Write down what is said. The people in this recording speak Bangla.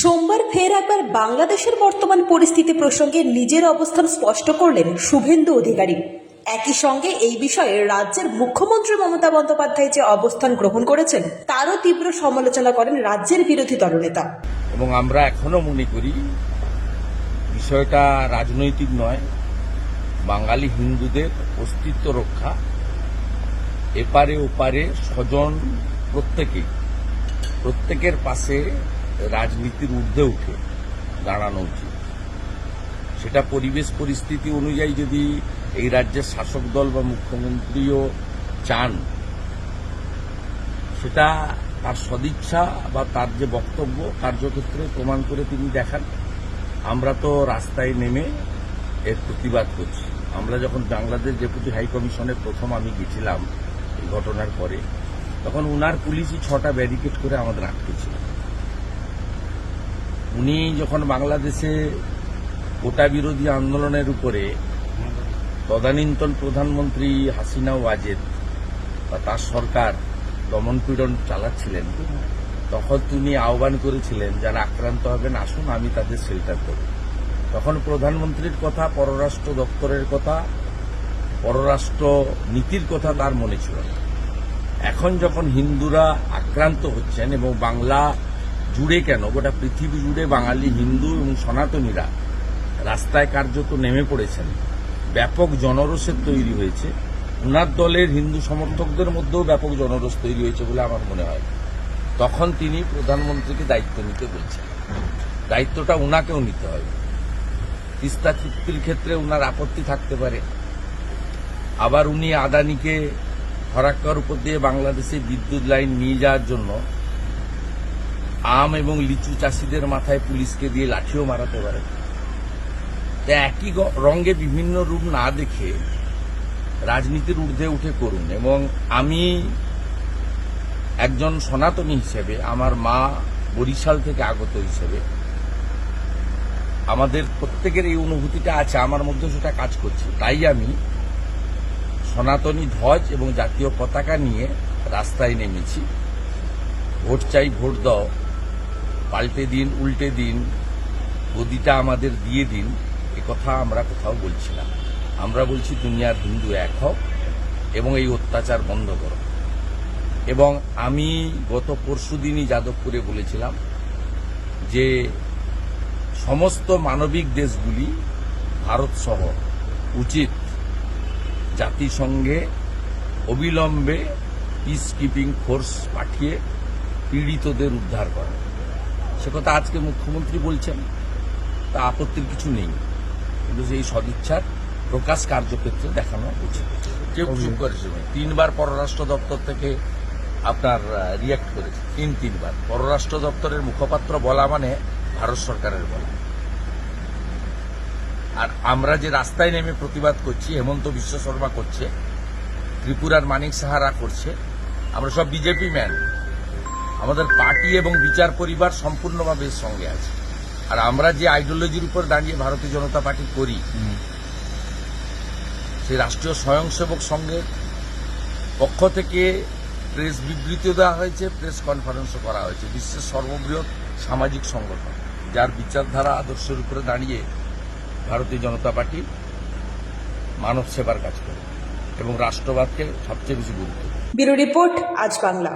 সোমবার ফের একবার বাংলাদেশের বর্তমান পরিস্থিতি প্রসঙ্গে নিজের অবস্থান স্পষ্ট করলেন শুভেন্দু অধিকারী। একই সঙ্গে এই বিষয়ে রাজ্যের মুখ্যমন্ত্রী মমতা বন্দ্যোপাধ্যায় যে অবস্থান গ্রহণ করেছেন, তারও তীব্র সমালোচনা করেন রাজ্যের বিরোধী দলনেতা। এবং আমরা এখনও মনে করি, বিষয়টা রাজনৈতিক নয়, বাঙালি হিন্দুদের অস্তিত্ব রক্ষা, এপারে ওপারে স্বজন প্রত্যেকেই, প্রত্যেকের পাশে রাজনীতির ঊর্ধ্বে উঠে দাঁড়ানো উচিত। সেটা পরিবেশ পরিস্থিতি অনুযায়ী যদি এই রাজ্যের শাসক দল বা মুখ্যমন্ত্রীও চান, সেটা তার সদিচ্ছা বা তার যে বক্তব্য, কার্যক্ষেত্রে প্রমাণ করে তিনি দেখান। আমরা তো রাস্তায় নেমে এর প্রতিবাদ করছি। আমরা যখন বাংলাদেশ ডেপুটি হাই কমিশনের প্রথম আমি গেছিলাম এই ঘটনার পরে, তখন উনার পুলিশই ছটা ব্যারিকেড করে আমাদের আটকেছিল উনি যখন বাংলাদেশে কোটা বিরোধী আন্দোলনের উপরে তদানীন্তন প্রধানমন্ত্রী হাসিনা ওয়াজেদ বা তার সরকার দমনপীড়ন চালাচ্ছিলেন, তখন তিনি আহ্বান করেছিলেন, যারা আক্রান্ত হবেন, আসুন, আমি তাদের শেল্টার করব। তখন প্রধানমন্ত্রীর কথা, পররাষ্ট্র দপ্তরের কথা, পররাষ্ট্র নীতির কথা তার মনে ছিল এখন যখন হিন্দুরা আক্রান্ত হচ্ছেন এবং বাংলা জুড়ে কেন? গোটা পৃথিবী জুড়ে বাঙালি, হিন্দু এবং সনাতনীরা রাস্তায় কার্যত নেমে পড়েছেন। ব্যাপক জনরোষের তৈরি হয়েছে। উনার দলের হিন্দু সমর্থকদের মধ্যেও ব্যাপক জনরোষ তৈরি হয়েছে বলে আমার মনে হয়। তখন তিনি প্রধানমন্ত্রীকে দায়িত্ব নিতে বলছেন। দায়িত্বটা উনাকেও নিতে হবে। তিস্তা চুক্তির ক্ষেত্রে উনার আপত্তি থাকতে পারে। আবার উনি আদানিকে ফরাক্কার উপর দিয়ে বাংলাদেশে বিদ্যুৎ লাইন নিয়ে যাওয়ার জন্য আম এবং লিচু চাষিদের মাথায় পুলিশকে দিয়ে লাঠিও মারাতে পারে। তা একই রঙে বিভিন্ন রূপ না দেখে রাজনীতির ঊর্ধ্বে উঠে করুন এবং আমি একজন সনাতনী হিসেবে, আমার মা বরিশাল থেকে আগত হিসেবে, আমাদের প্রত্যেকের এই অনুভূতিটা আছে, আমার মধ্যে সেটা কাজ করছে। তাই আমি সনাতনী ধ্বজ এবং জাতীয় পতাকা নিয়ে রাস্তায় নেমেছি। ভোট চাই, ভোট দাও। পাল্টে দিন, উল্টে দিন, গদিটা আমাদের দিয়ে দিন, এ কথা আমরা কোথাও বলছি না। আমরা বলছি দুনিয়ার হিন্দু এক হোক এবং এই অত্যাচার বন্ধ করো। এবং আমি গত পরশু দিনই যাদবপুরে বলেছিলাম যে সমস্ত মানবিক দেশগুলি, ভারত সহ উচিত জাতিসংঘে অবিলম্বে পিস কিপিং ফোর্স পাঠিয়ে পীড়িতদের উদ্ধার করা। সে কথা আজকে মুখ্যমন্ত্রী বলছেন, তা আপত্তির কিছু নেই। কিন্তু সেই সদিচ্ছার প্রকাশ কার্যক্ষেত্রে দেখানো উচিত। কেউ চুপ করেছে তিনবার পররাষ্ট্র দপ্তর থেকে আপনার রিয়াক্ট করেছে। তিন, তিনবার। পররাষ্ট্র দপ্তরের মুখপাত্র বলা মানে ভারত সরকারের বলা। আর আমরা যে রাস্তায় নেমে প্রতিবাদ করছি, হেমন্ত বিশ্ব শর্মা করছে, ত্রিপুরার মানিক সাহারা করছে, আমরা সব বিজেপি ম্যান। আমাদের পার্টি এবং বিচার পরিবার সম্পূর্ণভাবে এর সঙ্গে আছে। আর আমরা যে আইডিওলজির উপর দাঁড়িয়ে ভারতীয় জনতা পার্টি করি সেই রাষ্ট্রীয় স্বয়ংসেবক সংঘের পক্ষ থেকে প্রেস বিবৃতিও দেওয়া হয়েছে প্রেস কনফারেন্সও করা হয়েছে। বিশ্বের সর্ববৃহৎ সামাজিক সংগঠন যার বিচারধারা আদর্শের উপরে দাঁড়িয়ে ভারতীয় জনতা পার্টি মানব সেবার কাজ করে এবং রাষ্ট্রবাদকে সবচেয়ে বেশি গুরুত্ব। ব্যুরো রিপোর্ট আজ বাংলা।